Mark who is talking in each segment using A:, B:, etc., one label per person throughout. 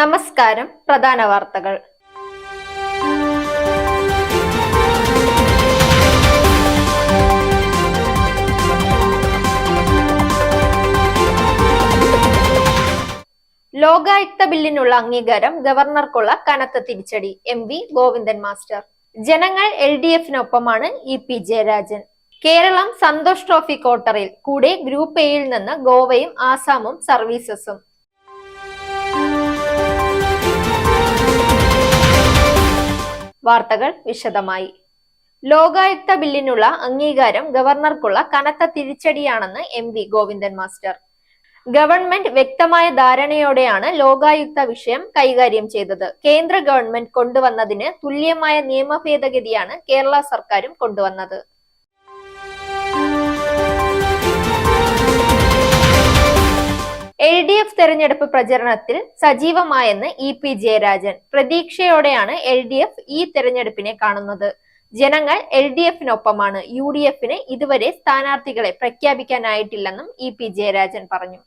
A: നമസ്കാരം പ്രധാന വാർത്തകൾ. ലോകായുക്ത ബില്ലിനുള്ള അംഗീകാരം ഗവർണർക്കുള്ള കനത്ത തിരിച്ചടി. M V Govindan master. ജനങ്ങൾ L D എഫിനൊപ്പമാണ് E P Jayarajan. Keralam Santosh trophy ക്വാർട്ടറിൽ കൂടെ ഗ്രൂപ്പ് എയിൽ നിന്ന് ഗോവയും ആസാമും സർവീസസും. വാർത്തകൾ വിശദമായി. ലോകായുക്ത ബില്ലിനുള്ള അംഗീകാരം ഗവർണർക്കുള്ള കനത്ത തിരിച്ചടിയാണെന്ന് M V Govindan master. Government വ്യക്തമായ ധാരണയോടെയാണ് ലോകായുക്ത വിഷയം കൈകാര്യം ചെയ്തത്. കേന്ദ്ര ഗവൺമെന്റ് കൊണ്ടുവന്നതിന് തുല്യമായ നിയമ ഭേദഗതിയാണ് കേരള സർക്കാരും കൊണ്ടുവന്നത്. എഫ് തെരഞ്ഞെടുപ്പ് പ്രചരണത്തിൽ സജീവമായെന്ന് ഇ പി ജയരാജൻ. പ്രതീക്ഷയോടെയാണ് എൽ ഡി എഫ് ഈ തെരഞ്ഞെടുപ്പിനെ കാണുന്നത്. ജനങ്ങൾ എൽ ഡി എഫിനൊപ്പമാണ്. യു ഡി എഫിന് ഇതുവരെ സ്ഥാനാർത്ഥികളെ പ്രഖ്യാപിക്കാനായിട്ടില്ലെന്നും ഇ പി ജയരാജൻ പറഞ്ഞു.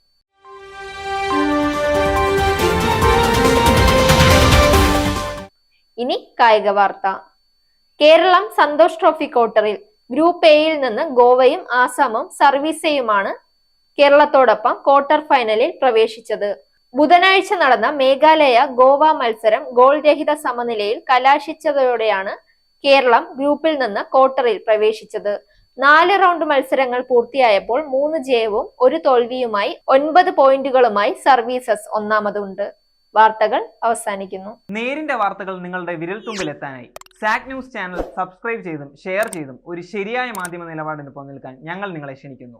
A: ഇനി കായിക വാർത്ത. കേരളം സന്തോഷ് ട്രോഫി ക്വാർട്ടറിൽ ഗ്രൂപ്പ് എയിൽ നിന്ന് ഗോവയും ആസാമും സർവീസയുമാണ് കേരളത്തോടൊപ്പം ക്വാർട്ടർ ഫൈനലിൽ പ്രവേശിച്ചത്. ബുധനാഴ്ച നടന്ന മേഘാലയ ഗോവ മത്സരം ഗോൾ രഹിത സമനിലയിൽ കലാശിച്ചതോടെയാണ് കേരളം ഗ്രൂപ്പിൽ നിന്ന് ക്വാർട്ടറിൽ പ്രവേശിച്ചത്. നാല് റൗണ്ട് മത്സരങ്ങൾ പൂർത്തിയായപ്പോൾ മൂന്ന് ജയവും ഒരു തോൽവിയുമായി ഒൻപത് പോയിന്റുകളുമായി സർവീസസ് ഒന്നാമതുണ്ട്. വാർത്തകൾ അവസാനിക്കുന്നു.
B: നേരിന്റെ വാർത്തകൾ നിങ്ങളുടെ വിരൽത്തുമ്പിൽ എത്താനായി. സാക് ന്യൂസ് ചാനൽ സബ്സ്ക്രൈബ് ചെയ്തും ഷെയർ ചെയ്തും ഒരു ശരിയായ മാധ്യമ നിലപാടിന് നിൽക്കാൻ ഞങ്ങൾ നിങ്ങളെ ക്ഷണിക്കുന്നു.